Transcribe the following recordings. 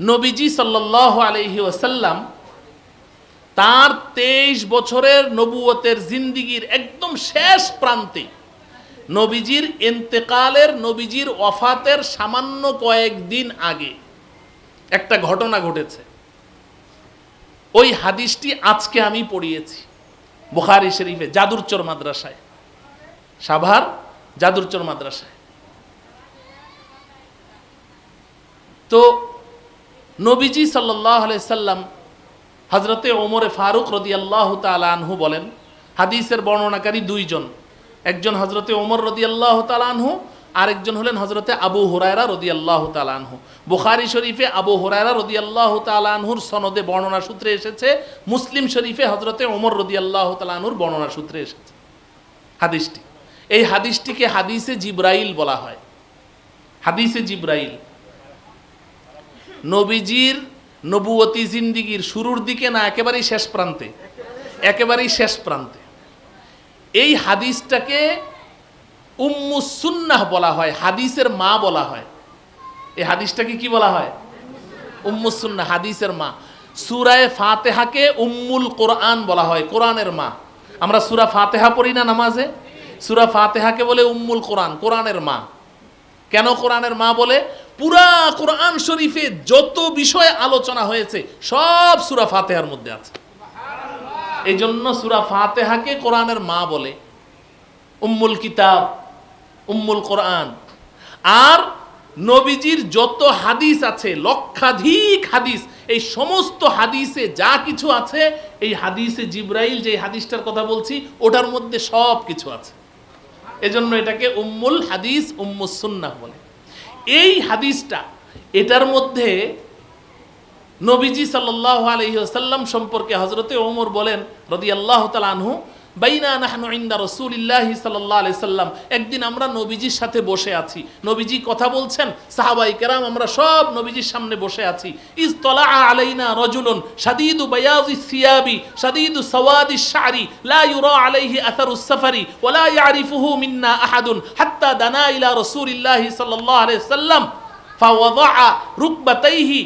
নবীজি সাল্লাহ আলহি ওসাল্লাম তার তেইশ বছরের নবুয়তের জিন্দিগির একদম শেষ প্রান্তে নবীজির এন্তেকালের নবীজির ওফাতের সামান্য কয়েকদিন আগে একটা ঘটনা ঘটেছে। ওই হাদিসটি আজকে আমি পড়িয়েছি বুখারি শরীফে, জাদুরচর মাদ্রাসায়। সাভার, জাদুরচর মাদ্রাসায়। তো নবীজি সাল্লাহ সাল্লাম হজরতে ওমরে ফারুক রদি আল্লাহ আনহু বলেন, হাদিসের বর্ণনাকারী দুইজন, একজন হজরতে ওমর রদি আল্লাহ আনহু, আরেকজন হলেন হজরতে আবু হুরায়রা রদি আল্লাহ তালানহু বুখারি শরীফে আবু হুরায়রা রদি আল্লাহ তালানহুর সনদে বর্ণনা সূত্রে এসেছে, মুসলিম শরীফে হজরতে ওমর রদি আল্লাহ তালানহুর বর্ণনা সূত্রে এসেছে। হাদিসটি, এই হাদিসটিকে হাদিসে জিব্রাইল বলা হয়। হাদিসে জিব্রাইল। নবীজির নবুয়তি জিন্দিগির শুরুর দিকে না একেবারেই শেষ প্রান্তে, একেবারেই শেষ প্রান্তে। এই হাদিসটাকে উম্মুসুন্নাহ বলা হয়, হাদিসের মা বলা হয়। এই হাদিসটাকে কি বলা হয়? উম্মুসুন্নাহ হাদিসের মা। সুরায় ফাতেহাকে উম্মুল কোরআন বলা হয়, কোরআনের মা। আমরা সুরা ফাতেহা পড়ি না নামাজে? সুরা ফাতেহাকে বলে উম্মুল কোরআন, কোরআনের মা। কেন কোরআনের মা বলে? পুরা কোরআন শরীফে যত বিষয়ে আলোচনা হয়েছে, সব সুরা ফাতেহার মধ্যে আছে। এই জন্য সুরা ফাতেহাকে কোরআনের মা বলে। উম্মুল কিতাব, উম্মুল কোরআন। আর নবীজির যত হাদিস আছে, লক্ষাধিক হাদিস, এই সমস্ত হাদিসে যা কিছু আছে, এই হাদিসে জিব্রাইল যে হাদিসটার কথা বলছি, ওটার মধ্যে সব কিছু আছে। এজন্য এটাকে উম্মুল হাদিস উম্মুসুন্না বলে। এই হাদিসটা, এটার মধ্যে নবীজি সাল্লাহ আলহিহাসাল্লাম সম্পর্কে হজরতে ওমর বলেন রদি আল্লাহ তালানহু বাইনা নাহনু ইন্দা রসুলিল্লাহি সাল্লাহ আলি সাল্লাম। একদিন আমরা নবীজির সাথে বসে আছি। নবীজি কথা বলছেন, সাহাবাই কেরাম, আমরা সব নবীজির সামনে বসে আছি। আলাইনা সিয়াবি সওয়াদি শারি, লা ইউরা আলাইহি আথারুস সাফারি ওয়ালা ইয়ারিফুহু মিন্না আহাদুন হাত্তা দানা ইলা রসুলিল্লাহি সাল্লাল্লাহু আলাইহি সাল্লাম। ফাওয়াদাআ রুকবাতাইহি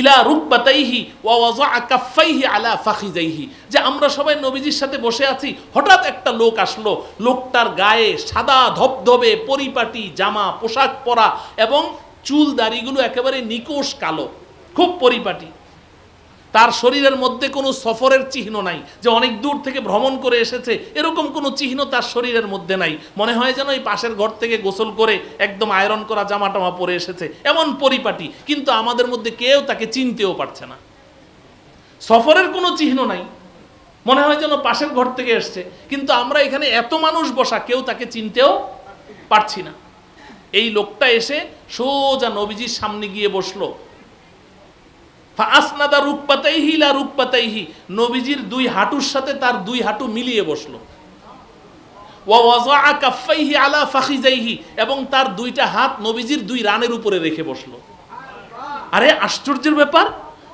ইলা রুকবাতাইহি ওয়া ওয়াযা কাফাইহি আলা ফাখিজাইহি যে আমরা সবাই নবীজির সাথে বসে আছি, হঠাৎ একটা লোক আসলো। লোকটার গায়ে সাদা ধবধবে পরিপাটি, জামা, পোশাক পরা এবং চুল দাড়িগুলো একেবারে নিকোষ কালো, খুব পরিপাটি। তার শরীরের মধ্যে কোনো সফরের চিহ্ন নাই, যে অনেক দূর থেকে ভ্রমণ করে এসেছে, এরকম কোনো চিহ্ন তার শরীরের মধ্যে নাই। মনে হয় যেন এই পাশের ঘর থেকে গোসল করে একদম আয়রন করা জামা টামা পরে এসেছে, এমন পরিপাটি, কিন্তু আমাদের মধ্যে কেউ তাকে চিনতেও পারছে না। সফরের কোনো চিহ্ন নাই। মনে হয় যেন পাশের ঘর থেকে এসছে, কিন্তু আমরা এখানে এত মানুষ বসা, কেউ তাকে চিনতেও পারছি না। এই লোকটা এসে সোজা নবীজির সামনে গিয়ে বসল আসনাদা রূপপাতাইহি ইলা রূপপাতাইহি নবীজির দুই হাঁটুর সাথে তার দুই হাঁটু মিলিয়ে বসল। ওয়া ওয়াজা কাফাইহি আলা ফাখিজাইহি। এবং তার দুইটা হাত নবীজির দুই রানের উপরে রেখে বসল। আরে, আশ্চর্যের ব্যাপার।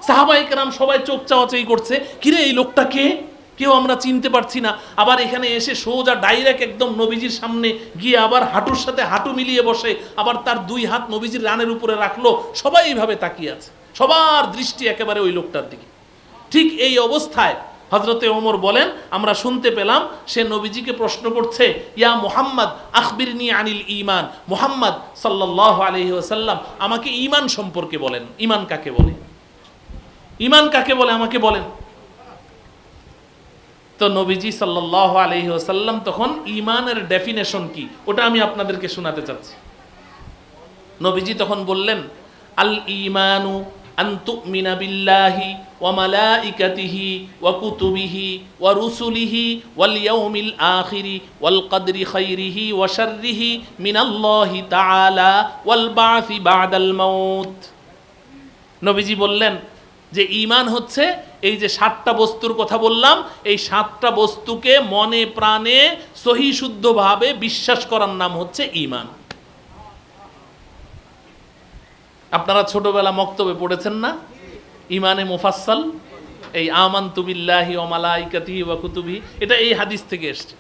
সাহাবাই কেরাম সবাই চোখ চাওয়াচাই করছে, কিরে, এই লোকটা কে? কেউ আমরা চিনতে পারছি না। আবার এখানে এসে সোজা ডাইরেক্ট একদম নবীজির সামনে গিয়ে আবার হাঁটুর সাথে হাঁটু মিলিয়ে বসে, আবার তার দুই হাত নবীজির রানের উপরে রাখল। সবাই এইভাবে তাকিয়ে আছে। সবার দৃষ্টি একেবারে ওই লোকটার দিকে। ঠিক এই অবস্থায় হজরতে ওমর বলেন, আমরা শুনতে পেলাম, সে নবীজিকে প্রশ্ন করছে, ইয়া মোহাম্মদ, আখবিরনি আনিল ইমান মোহাম্মদ সাল্লাহ আলহি ওসাল্লাম আমাকে ইমান সম্পর্কে বলেন। ইমান কাকে বলে? ইমান কাকে বলে আমাকে বলেন? তো নবীজি সাল্লাহ আলহি ওসাল্লাম তখন ইমানের ডেফিনেশন কি? ওটা আমি আপনাদেরকে শোনাতে চাচ্ছি। নবীজি তখন বললেন আল ইমানু মালাইকাতিহি ওয়া কুতুবিহি ওয়া রুসুলিহি ওয়াল ইয়াউমিল আখিরি ওয়াল কদরি খাইরিহি ওয়া শাররিহি মিনাল্লাহি তাআলা ওয়াল বা'থি নবীজি বললেন যে ইমান হচ্ছে এই যে সাতটা বস্তুর কথা বললাম, এই সাতটা বস্তুকে মনে প্রাণে সহি শুদ্ধভাবে বিশ্বাস করার নাম হচ্ছে ঈমান। আপনারা ছোটবেলা মক্তবে পড়েছেন না? ইমানে মুফাসসাল, এই আমান তুবিল্লাহি ও মালাইকাতি ওয়া কুতুবি এটা এই হাদিস থেকে এসছে।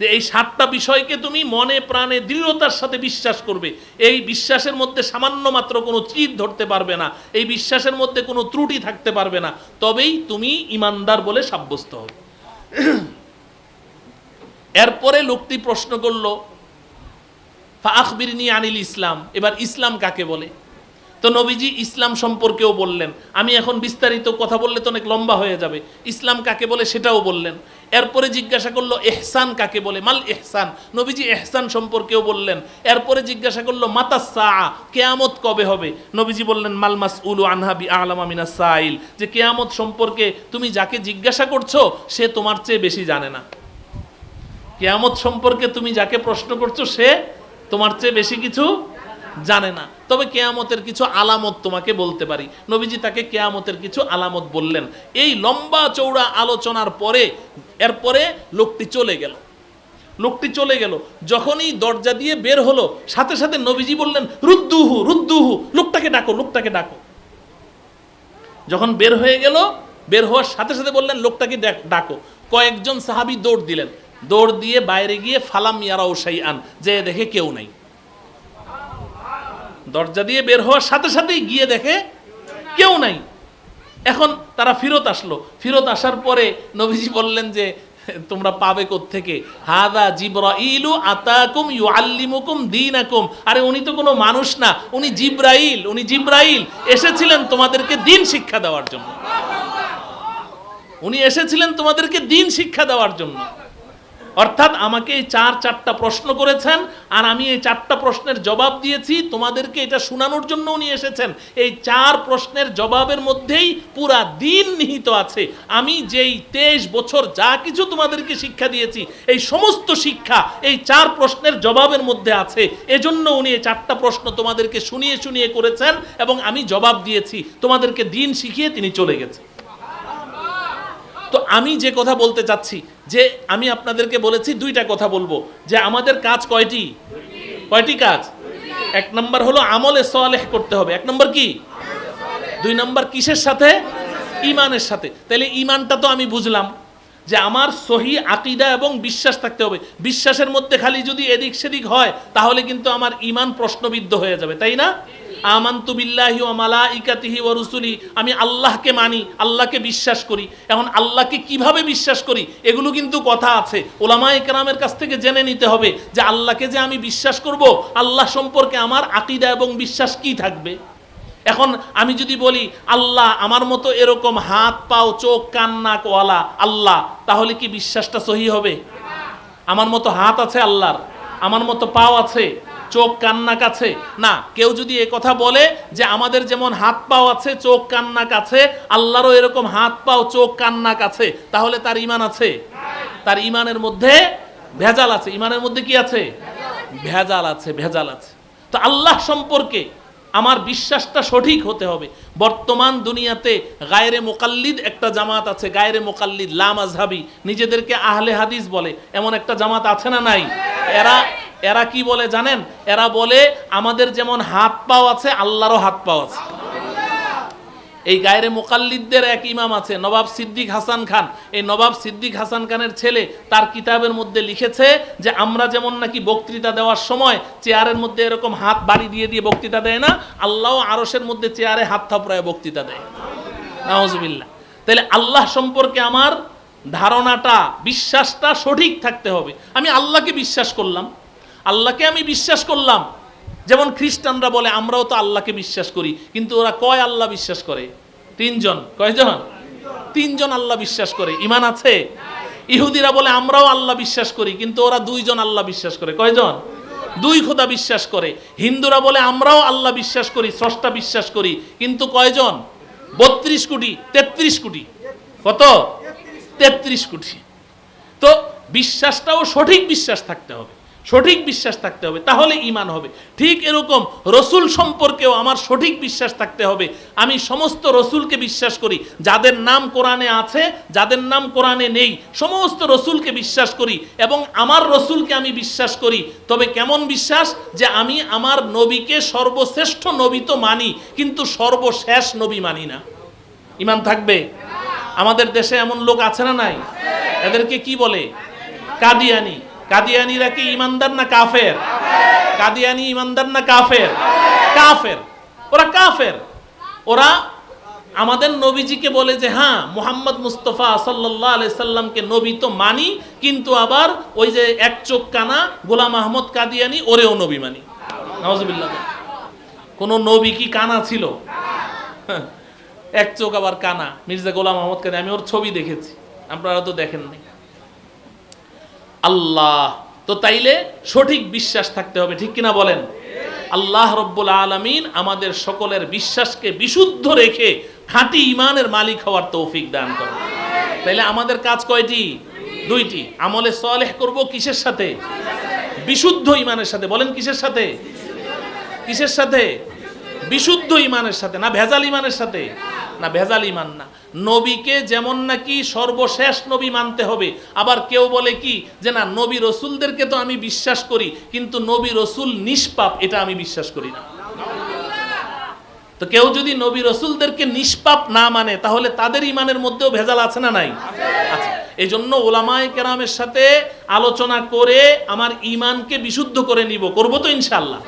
যে এই সাতটা বিষয়কে তুমি মনে প্রাণে দৃঢ়তার সাথে বিশ্বাস করবে। এই বিশ্বাসের মধ্যে সামান্য মাত্র কোনো চিত ধরতে পারবে না। এই বিশ্বাসের মধ্যে কোনো ত্রুটি থাকতে পারবে না। তবেই তুমি ইমানদার বলে সাব্যস্ত হবে। এরপরে লোকটি প্রশ্ন করল ফাখবিরনি আনিল ইসলাম। এবার ইসলাম কাকে বলে? তো নবীজি ইসলাম সম্পর্কেও বললেন। আমি এখন বিস্তারিত কথা বললে তো অনেক লম্বা হয়ে যাবে। ইসলাম কাকে বলে সেটাও বললেন। এরপরে জিজ্ঞাসা করল, এহসান কাকে বলে? মাল এহসান। নবীজি এহসান সম্পর্কেও বললেন। এরপরে জিজ্ঞাসা করল মাতাসা কেয়ামত কবে হবে? নবীজি বললেন, মাল মাস উলু আনহাবি আলামা মিনা সাইল। যে কেয়ামত সম্পর্কে তুমি যাকে জিজ্ঞাসা করছ, সে তোমার চেয়ে বেশি জানে না। কেয়ামত সম্পর্কে তুমি যাকে প্রশ্ন করছ, সে তোমার চেয়ে বেশি কিছু জানে না। তবে কেয়ামতের কিছু আলামত তোমাকে বলতে পারি। নবীজি তাকে কেয়ামতের কিছু আলামত বললেন। এই লম্বা চৌড়া আলোচনার পরে, এরপরে লোকটি চলে গেল। লোকটি চলে গেল। যখনই দরজা দিয়ে বের হলো, সাথে সাথে নবীজি বললেন, রুদ্দুহু রুদ্দুহু, লোকটাকে ডাকো লোকটাকে ডাকো। যখন বের হয়ে গেল, বের হওয়ার সাথে সাথে বললেন, লোকটাকে ডাক- কয়েকজন সাহাবি দৌড় দিলেন। দৌড় দিয়ে বাইরে গিয়ে ফালাম ইয়ারাও সাই আন যে দেখে কেউ নাই। দরজা দিয়ে বের হওয়ার সাথে সাথেই গিয়ে দেখে কেউ নাই। এখন তারা ফিরত আসলো। ফিরত আসার পরে নবীজি বললেন যে, তোমরা পাবে থেকে হাদা জিব্রাইলু আতাকুম ইউআল্লিমুকুম দীনাকুম। আরে উনি তো কোনো মানুষ না, উনি জিব্রাইল উনি জিব্রাইল। এসেছিলেন তোমাদেরকে দিন শিক্ষা দেওয়ার জন্য। উনি এসেছিলেন তোমাদেরকে দিন শিক্ষা দেওয়ার জন্য। অর্থাৎ আমাকে এই চার চারটা প্রশ্ন করেছেন আর আমি এই চারটা প্রশ্নের জবাব দিয়েছি। তোমাদেরকে এটা শোনানোর জন্য উনি এসেছেন। এই চার প্রশ্নের জবাবের মধ্যেই পুরা দিন নিহিত আছে। আমি যেই তেইশ বছর যা কিছু তোমাদেরকে শিক্ষা দিয়েছি, এই সমস্ত শিক্ষা এই চার প্রশ্নের জবাবের মধ্যে আছে। এজন্য উনি এই চারটা প্রশ্ন তোমাদেরকে শুনিয়ে শুনিয়ে করেছেন এবং আমি জবাব দিয়েছি। তোমাদেরকে দিন শিখিয়ে তিনি চলে গেছেন। তো আমি যে কথা বলতে চাচ্ছি যে আমি আপনাদেরকে বলেছি দুইটা কথা বলব। যে আমাদের কাজ কয়টি? কয়টি কাজ? এক নম্বর হলো আমলে সলেহ করতে হবে। এক নম্বর কি? দুই নম্বর কিসের সাথে? ইমানের সাথে। তাহলে ইমানটা তো আমি বুঝলাম যে আমার সহি আকিদা এবং বিশ্বাস থাকতে হবে। বিশ্বাসের মধ্যে খালি যদি এদিক সেদিক হয়, তাহলে কিন্তু আমার ইমান প্রশ্নবিদ্ধ হয়ে যাবে, তাই না? আমান্তু বিল্লাহি ও মালাইকাতিহি ও রুসুলি, আমি আল্লাহকে মানি, আল্লাহকে বিশ্বাস করি। এখন আল্লাহকে কীভাবে বিশ্বাস করি? এগুলো কিন্তু কথা আছে। ওলামা একরামের কাছ থেকে জেনে নিতে হবে যে আল্লাহকে যে আমি বিশ্বাস করব, আল্লাহ সম্পর্কে আমার আকিদা এবং বিশ্বাস কি থাকবে? এখন আমি যদি বলি, আল্লাহ আমার মতো এরকম হাত, পাও, চোখ, কান নাক ওয়ালা আল্লাহ, তাহলে কি বিশ্বাসটা সহি হবে? আমার মতো হাত আছে আল্লাহর, আমার মতো পাও আছে চোখ কান নাক আছে না, কেউ যদি এ কথা বলে যে আমাদের যেমন হাত পাও আছে, চোখ কান নাক আছে আল্লাহরও এরকম হাত পাও, চোখ কান নাক আছে তাহলে তার ইমান আছে। তার ইমানের মধ্যে ভেজাল আছে। ইমানের মধ্যে কি আছে? ভেজাল আছে ভেজাল আছে। তো আল্লাহ সম্পর্কে আমার বিশ্বাসটা সঠিক হতে হবে। বর্তমান দুনিয়াতে গায়রে মোকাল্লিদ একটা জামাত আছে, গায়রে মোকাল্লিদ লামাজহাবি নিজেদেরকে আহলে হাদিস বলে। এমন একটা জামাত আছে না নাই? এরা এরা কি বলে জানেন? এরা বলে, আমাদের যেমন হাত পাও আছে, আল্লাহরও হাত পাও আছে। এই গায়রে মোকাল্লিদদের এক ইমাম আছে, নবাব সিদ্দিক হাসান খান। এই নবাব সিদ্দিক হাসান খানের ছেলে তার কিতাবের মধ্যে লিখেছে যে, আমরা যেমন নাকি বক্তৃতা দেওয়ার সময় চেয়ারের মধ্যে এরকম হাত বাড়ি দিয়ে দিয়ে বক্তৃতা দেয় না, আল্লাহ আরসের মধ্যে চেয়ারে হাত থাপড়ায় বক্তৃতা দেয়। নাওজবিল্লা তাহলে আল্লাহ সম্পর্কে আমার ধারণাটা, বিশ্বাসটা সঠিক থাকতে হবে। আমি আল্লাহকে বিশ্বাস করলাম। আল্লাহকে আমি বিশ্বাস করলাম। যেমন খ্রিস্টানরা বলে, আমরাও তো আল্লাহকে বিশ্বাস করি, কিন্তু ওরা কয় আল্লাহ বিশ্বাস করে? তিনজন। কয়জন? তিনজন আল্লাহ বিশ্বাস করে। ইমান আছে? ইহুদিরা বলে, আমরাও আল্লাহ বিশ্বাস করি, কিন্তু ওরা দুইজন আল্লাহ বিশ্বাস করে। কয়জন? দুই খোদা বিশ্বাস করে। হিন্দুরা বলে, আমরাও আল্লাহ বিশ্বাস করি, স্রষ্টা বিশ্বাস করি, কিন্তু কয়জন? বত্রিশ কোটি, তেত্রিশ কোটি। কত? তেত্রিশ কোটি। তো বিশ্বাসটাও সঠিক বিশ্বাস থাকতে হবে। সঠিক বিশ্বাস থাকতে হবে, তাহলে ইমান হবে। ঠিক এরকম রসুল সম্পর্কেও আমার সঠিক বিশ্বাস থাকতে হবে। আমি সমস্ত রসুলকে বিশ্বাস করি, যাদের নাম কোরআনে আছে, যাদের নাম কোরআনে নেই, সমস্ত রসুলকে বিশ্বাস করি এবং আমার রসুলকে আমি বিশ্বাস করি। তবে কেমন বিশ্বাস? যে আমি আমার নবীকে সর্বশ্রেষ্ঠ নবী তো মানি, কিন্তু সর্বশেষ নবী মানি না। ইমান থাকবে? আমাদের দেশে এমন লোক আছে না নাই? এদেরকে কি বলে? কাদিয়ানি। কাদিয়ানিরা কি ইমানদার না কাফের? কাদিয়ানি ইমানদার না কাফের? কাফের। ওরা কাফের। ওরা আমাদের নবীজিকে বলে যে হ্যাঁ মোহাম্মদ মুস্তফা সাল্লাহ আলি সাল্লামকে নবী তো মানি কিন্তু আবার ওই যে এক চোখ কানা গোলাম আহমদ কাদিয়ানি ওরেও নবী মানি। নওয়াজবিল্লাহ কোন নবী কি কানা ছিল? হ্যাঁ, এক চোখ আবার কানা। মির্জা গোলাম আহমদ কাদিয়ানি আমি ওর ছবি দেখেছি। আপনারা তো দেখেননি। আল্লাহ। তো তাইলে সঠিক বিশ্বাস থাকতে হবে, ঠিক কিনা বলেন? আল্লাহ রব্বুল আলমিন আমাদের সকলের বিশ্বাসকে বিশুদ্ধ রেখে খাঁটি ইমানের মালিক হওয়ার তৌফিক দান করে তাইলে আমাদের কাজ কয়টি? দুইটি। আমলে সলেহ করব কিসের সাথে? বিশুদ্ধ ইমানের সাথে। বলেন কিসের সাথে? কিসের সাথে? বিশুদ্ধ ইমানের সাথে না ভেজাল ইমানের সাথে? না, ভেজাল ইমান না। নবীকে যেমন নাকি সর্বশেষ নবী মানতে হবে, আবার কেউ বলে কি যে না, নবী রসুলদেরকে তো আমি বিশ্বাস করি, কিন্তু নবী রসুল নিষ্পাপ, এটা আমি বিশ্বাস করি না। তো কেউ যদি নবী রসুলদেরকে নিষ্পাপ না মানে তাহলে তাদের ইমানের মধ্যেও ভেজাল আছে না নাই? আচ্ছা এই জন্য ওলামায় কেরামের সাথে আলোচনা করে আমার ইমানকে বিশুদ্ধ করে নিব, করব তো ইনশাল্লাহ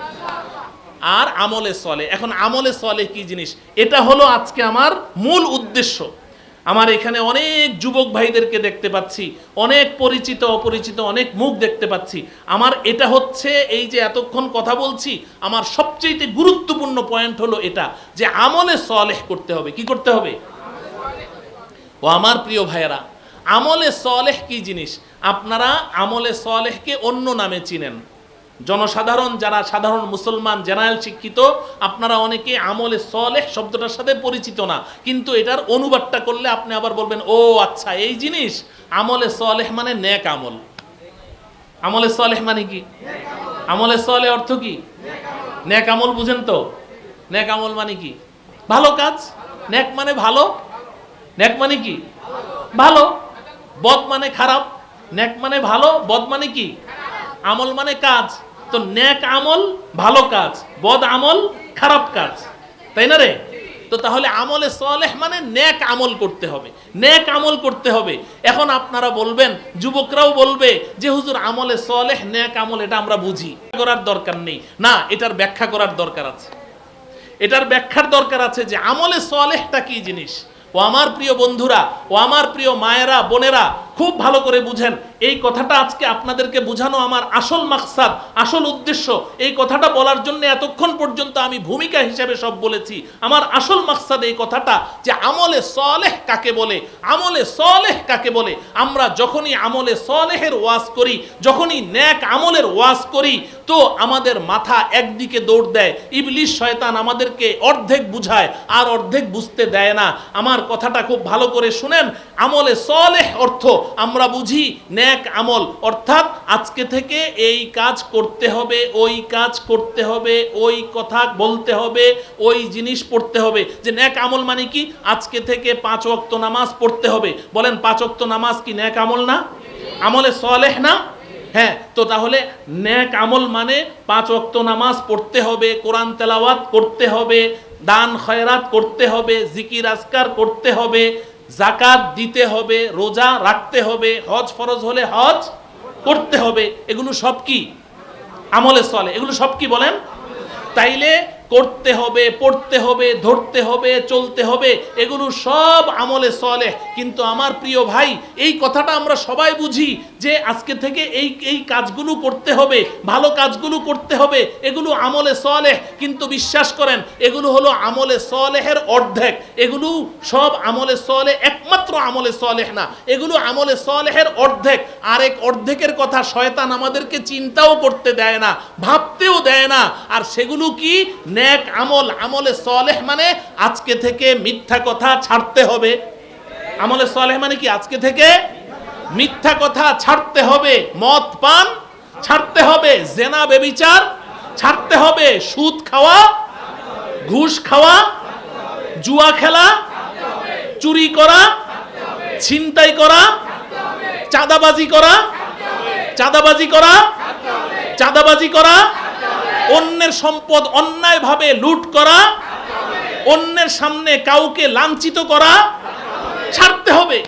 আর আমলে চলে এখন আমলে চলে কি জিনিস? এটা হলো আজকে আমার মূল উদ্দেশ্য। আমার এখানে অনেক যুবক ভাইদেরকে দেখতে পাচ্ছি, অনেক পরিচিত, অপরিচিত, অনেক মুখ দেখতে পাচ্ছি। আমার এটা হচ্ছে এই যে এতক্ষণ কথা বলছি, আমার সবচেয়ে গুরুত্বপূর্ণ পয়েন্ট হলো এটা, যে আমলে সলেহ করতে হবে। কি করতে হবে? ও আমার প্রিয় ভাইয়েরা, আমলে সলেহ কি জিনিস? আপনারা আমলে সলেহকে অন্য নামে চিনেন। জনসাধারণ যারা সাধারণ মুসলমান, জেনারেল শিক্ষিত, আপনারা অনেকে আমলে সলেহ শব্দটার সাথে পরিচিত না। কিন্তু এটার অনুবাদটা করলে আপনি আবার বলবেন, ও আচ্ছা এই জিনিস, আমলে সলেহ মানে নেক আমল। আমলে সলেহ মানে কি? আমলে সলে অর্থ কি? নেক আমল, বুঝেন তো। নেক আমল মানে কি? ভালো কাজ? নেক মানে ভালো? নেক মানে কি? ভালো। বদ মানে খারাপ? নেক মানে ভালো? বদ মানে কি? আমল মানে কাজ? তো নেক আমল ভালো কাজ, বদ আমল খারাপ কাজ। তাই না রে? তো তাহলে আমলে সলেহ মানে নেক আমল করতে হবে। নেক আমল করতে হবে। এখন আপনারা বলবেন, যুবকরাও বলবে যে, হুজুর, আমলে সলেহ নেক আমল, এটা আমরা বুঝি। করার দরকার নেই। না, এটার ব্যাখ্যা করার দরকার আছে। এটার ব্যাখ্যার দরকার আছে যে, আমলে সলেহটা কি জিনিস? ও আমার প্রিয় বন্ধুরা, ও আমার প্রিয় মায়েরা, বোনেরা খুব ভালো করে বুঝেন। এই কথাটা আজকে আপনাদেরকে বোঝানো আমার আসল মাকসাদ, আসল উদ্দেশ্য। এই কথাটা বলার জন্য এতক্ষণ পর্যন্ত আমি ভূমিকা হিসেবে সব বলেছি। আমার আসল মাকসাদ এই কথাটা যে আমলে সলেহ কাকে বলে? আমলে সলেহ কাকে বলে? আমরা যখনই আমলে সলেহের ওয়াজ করি, যখনই ন্যাক আমলের ওয়াজ করি, তো আমাদের মাথা একদিকে দৌড় দেয়। ইবলিশ শয়তান আমাদেরকে অর্ধেক বুঝায়, আর অর্ধেক বুঝতে দেয় না। আমার কথাটা খুব ভালো করে শুনেন। আমলে সলেহ অর্থ আমরা বুঝি ন্যাক আমল। অর্থাৎ আজকে থেকে এই কাজ করতে হবে, ওই কাজ করতে হবে, ওই কথা বলতে হবে, ওই জিনিস পড়তে হবে। যে ন্যাক আমল মানে কি? আজকে থেকে পাঁচ ওয়াক্ত নামাজ পড়তে হবে। বলেন, পাঁচ ওয়াক্ত নামাজ কি ন্যাক আমল না? আমলে সলেহ না? হ্যাঁ তো তাহলে ন্যাক আমল মানে পাঁচ ওয়াক্ত নামাজ পড়তে হবে, কোরআন তেলাওয়াত করতে হবে, দান খয়রাত করতে হবে, জিকির আজকার করতে হবে জাকাত দিতে হবে, রোজা রাখতে হবে, হজ ফরজ হলে হজ করতে হবে। এগুলো সব কি? আমলে চলে এগুলো সব কি বলেন? তাইলে করতে হবে, পড়তে হবে, ধরতে হবে, চলতে হবে, এগুলো সব আমলে চলে কিন্তু আমার প্রিয় ভাই, এই কথাটা আমরা সবাই বুঝি যে আজকে থেকে এই এই কাজগুলো করতে হবে, ভালো কাজগুলো করতে হবে, এগুলো আমলে সলেহ। কিন্তু বিশ্বাস করেন, এগুলো হলো আমলে সলেহের অর্ধেক। এগুলো সব আমলে সলে একমাত্র আমলে সলেহ না। এগুলো আমলে সলেহের অর্ধেক। আরেক অর্ধেকের কথা শয়তান আমাদেরকে চিন্তাও করতে দেয় না, ভাবতেও দেয় না। আর সেগুলো কি? নেক আমল, আমলে সলেহ মানে আজকে থেকে মিথ্যা কথা ছাড়তে হবে। আমলে সলেহ মানে কি? আজকে থেকে মিথ্যা কথা ছাড়তে হবে, মদ, পান ছাড়তে হবে, জেনা, বেবিচার ছাড়তে হবে, সুদ খাওয়া, ঘুষ খাওয়া, জুয়া খেলা, চুরি করা, ছিনতাই করা, চাঁদাবাজি করা চাঁদাবাজি করা চাঁদাবাজি করা অন্যের সম্পদ অন্যায়ভাবে লুট করা অন্যের সামনে কাউকে লাঞ্ছিত করা ছাড়তে হবে।